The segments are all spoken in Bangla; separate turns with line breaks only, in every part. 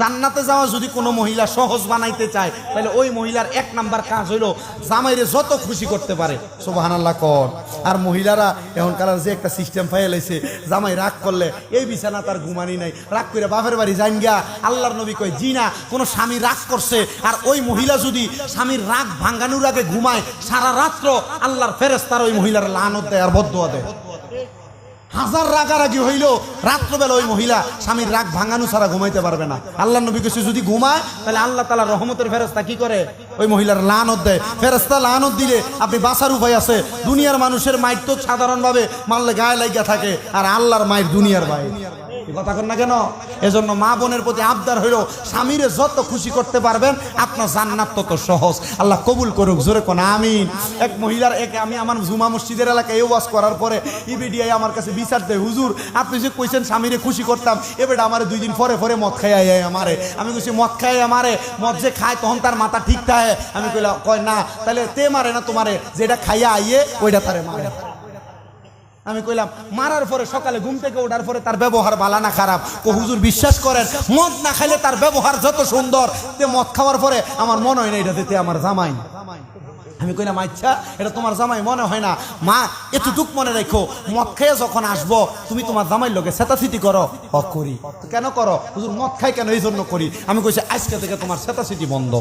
জান্নাতে যাওয়া যদি কোনো মহিলা সহজ বানাইতে চায়, তাহলে ওই মহিলার এক নাম্বার কাজ হইল জামাইরে যত খুশি করতে পারে। সোবাহান আল্লাহ কর। আর মহিলারা এখনকার যে একটা সিস্টেম ফাইলাইছে জামাই রাগ করলে এই বিছানা তার ঘুমানি নাই। রাগ করে বাপের বাড়ি যাইন গিয়া, আল্লাহর নবী কয়, জি না, কোনো স্বামী রাগ করছে। আর ওই মহিলা যদি স্বামীর রাগ ভাঙ্গানোর আগে ঘুমায়, সারা রাত্র আল্লাহর ফেরেস্তার ওই মহিলার লানত দেয় আর বদ্ধ দেয়। হাজার রাগারাগি হইল, রাত্রবেলা ওই মহিলা স্বামীর রাগ ভাঙানো ছাড়া ঘুমাইতে পারবে না। আল্লাহ নবী কিছু যদি ঘুমায়, তাহলে আল্লাহ তালা রহমতের ফেরস্তা কি করে? ওই মহিলার লানত দেয়। ফেরস্তা লানত দিলে আপনি বাঁচার উপায় আছে। দুনিয়ার মানুষের মাইর তো সাধারণভাবে মারলে গায়ে লাগিয়া থাকে, আর আল্লাহর মায়ের দুনিয়ার বাইরে কথা কর না কেন? এজন্য মা বোনের প্রতি আবদার হইল স্বামীরে যত খুশি করতে পারবেন, আপনার জান্নাত তত সহজ। আল্লাহ কবুল করুক, জোরে কোন, আমিন। এক মহিলার এক আমি আমার জুমা মসজিদের এলাকায় এই ওয়াজ করার পরে ইবিডিআই আমার কাছে বিচার দেয়, হুজুর, আপনি যে কইছেন স্বামীরে খুশি করতাম এবার আমার দুই দিন পরে পরে মদ খাই আয় আমারে। আমি কইছি, মদ খাই আমারে, মদ যে খায় তখন তার মাথা ঠিক থাকে। আমি কইলাম, কয় না তাহলে তে মারে না তোমারে, যেটা খাইয়া আইয়ে, ওইটা তারে মারে। আমি কইলাম, মারার পরে সকালে ঘুম থেকে ওঠার পরে তার ব্যবহার ভালো না খারাপ। ও হুজুর বিশ্বাস করেন, মদ না খাইলে তার ব্যবহার যত সুন্দর। তে মদ খাওয়ার পরে আমার মনে হয় না এটা দিতে, আমার জামাই। আমি কইলাম আচ্ছা এটা তোমার জামাই মনে হয় না। মা, এতটুক মনে রেখো, মদ খেয়ে যখন আসব, তুমি তোমার জামাইয়ের লোকে সেতাসিটি করো। হ করি কেন করো? হুজুর, মদ খাই কেন? এই জন্য করি। আমি কইছি, আজকে থেকে তোমার সেতাসিটি বন্ধ।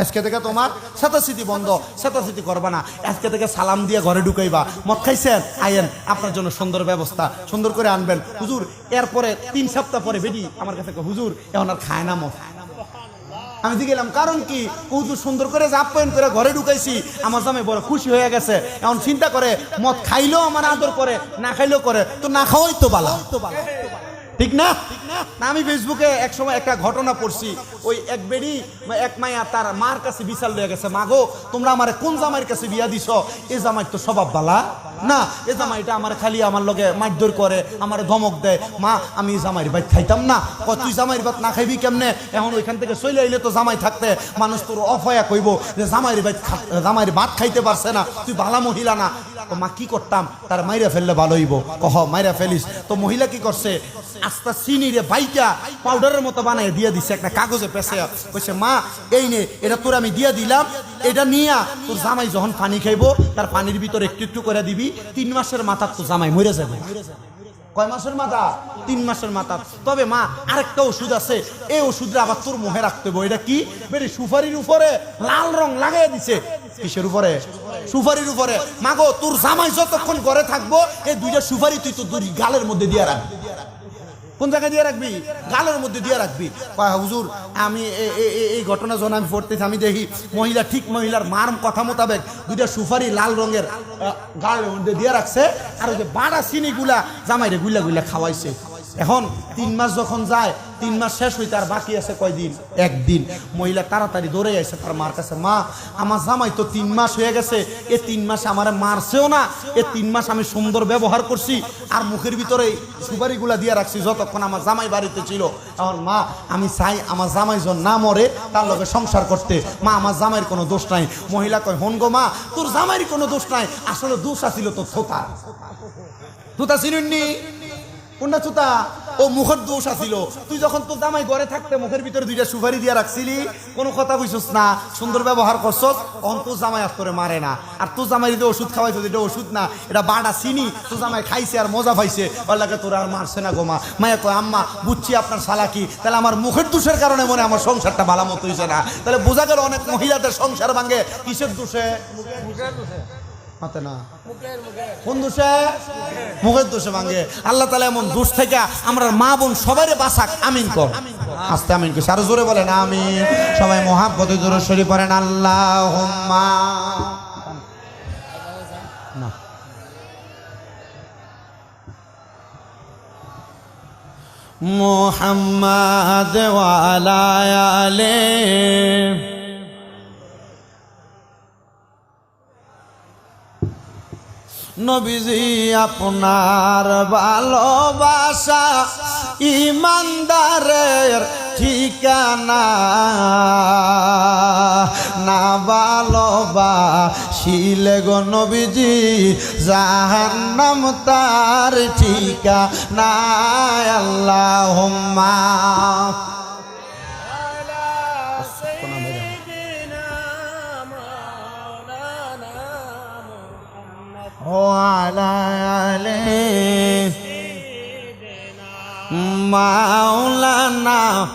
আজকে থেকে তোমার সেতাসিটি বন্ধ। সেতাসিটি করবা না। আজকে থেকে সালাম দিয়ে ঘরে ঢুকাইবা। মদ খাইছেন? আইয়েন আপনার জন্য সুন্দর ব্যবস্থা। সুন্দর করে আনবেন। হুজুর, এরপরে তিন সপ্তাহ পরে বেডি আমার কাছে হুজুর, এখন আর খায় না মদ। আমি গেলাম, কারণ কি? কৌতু সুন্দর করে আপ্যায়ন করে ঘরে ঢুকাইছি, আমার জামাই বড় খুশি হয়ে গেছে। এখন চিন্তা করে, মদ খাইলেও আমার আদর করে, না খাইলেও করে, তো না খাওয়াই তো বালা তো বালা। ঠিক না? আমি ফেসবুকে এক সময় একটা ঘটনা পড়ছি। ওই এক বেড়ি, এক মায়া তার মার কাছে বিশাল হয়ে গেছে, মাগো, তোমরা আমার কোন জামাইয়ের কাছে বিয়া দিছ? এ জামাই তো স্বভাব বালা। না, এ জামাইটা আমার খালি আমার লগে মারধর করে, আমার ধমক দেয়। মা, আমি জামাইয়ের বাইক খাইতাম না। তুই জামাইয়ের ভাত না খাইবি কেমনে? এখন ওইখান থেকে চলে আইলে তো জামাই থাকতে। মানুষ তোর অফয়া কইব যে জামাইয়ের বাইক জামাইয়ের ভাত খাইতে পারছে না। তুই ভালা মহিলা না। মা, কি করতাম? তার মাইরা ফেললে ভালো হইব। কহ, মাইরা ফেলিস। তো মহিলা কি করছে? আস্তা চিনি রে বাইটা পাউডারের মতো বানায় দিয়ে দিছে, একটা কাগজে পেছে। কইছে মা, এই নে, এটা তোর আমি দিয়ে দিলাম, এটা নিয়া। তোর জামাই যখন পানি খাইবো তার পানির ভিতরে একটু একটু করে দিবি, তিন মাসের মাথা তো জামাই মরে যাবে। কয়, মাসের মাথা? তিন মাসের মাথা। তবে মা, আরেকটা ওষুধ আছে, এই ওষুধটা আবার তোর মুখে রাখতে হবে। এটা কি? বেরি সুপারির উপরে, লাল রং লাগাই দিছে। কিসের উপরে? সুপারির উপরে। মাগো তোর জামাই যতক্ষণ ঘরে থাকব, এই দুইটা সুপারি তুই তো দুই গালের মধ্যে দিয়ে রাখবি কোন জায়গায় দিয়ে রাখবি? গালের মধ্যে দিয়ে রাখবি। হুজুর, আমি এই ঘটনা যখন আমি পড়তেছি, আমি দেখি মহিলা, ঠিক মহিলার মার কথা মোতাবেক দুইটা সুপারি লাল রঙের গালের মধ্যে দিয়ে রাখছে, আর ওই যে বাড়া চিনিগুলা জামাইরে গুলা গুলা খাওয়াইছে। এখন তিন মাস যখন যায় তিন মাস শেষ হইতে আর বাকি আছে কয়দিন? একদিন। মহিলা তাড়াতাড়ি দৌড়ে আসে তার মার কাছে, মা, আমার জামাই তো তিন মাস হয়ে গেছে। এ তিন মাস আমার মারছেও না। এ তিন মাস আমি সুন্দর ব্যবহার করছি। আর মুখের ভিতরে সুপারিগুলা দিয়ে রাখছি যতক্ষণ আমার জামাই বাড়িতে ছিল। এখন মা, আমি চাই আমার জামাই জন না মরে, তার লগে সংসার করতে। মা, আমার জামাইয়ের কোনো দোষ নাই। মহিলা কয়, হন গো মা, তোর জামাইয়ের কোনো দোষ নাই। আসলে দোষ আছিল তোর থোতা। তুতা চিনুননি? কোনটা চুতা ও মুখের দোষ আছিল। তুই যখন তোর জামাই ঘরে থাকতে মুখের ভিতরে দুইটা সুপারি দিয়া রাখছিলি, কোনো কথা কইছস না, সুন্দর ব্যবহার করছস অন তোর জামাই আর মারে না। আর তোর জামাই যদি ওষুধ খাওয়াইছো এটা ওষুধ না, এটা বাড়া চিনি, তোর জামাই খাইছে আর মজা পাইছে, ওর তোর আর মারছে না গোমা মায়া কয়, আম্মা, বুঝছি আপনার সালাকি, তাহলে আমার মুখের দোষের কারণে মনে আমার সংসারটা ভালো মতো হয়েছে না। তাহলে বোঝা গেল অনেক মহিলাদের সংসার ভাঙে, কিসের দোষে? হাতে না। কোন দোষে? মুখের দোষে ভাঙে। আল্লাহ তালা এমন দোষ থেকে আমরা মা বোন সবাই বাসাক আমিন কর। আস্তে আমিন কর। আরও জোরে বলেন, আমিন। সবাই মহাব্বতে জোরে সরি পড়েন আল্লাহ না। মোহাম্মদ ওয়ালায়ালে নবীজি আপনার ভালোবাসা ইমানদারের ঠিকানা। না ভালোবাসিলে গো নবীজি জাহান্নাম তার ঠিকানা আল্লাহ وعلى آله مولانا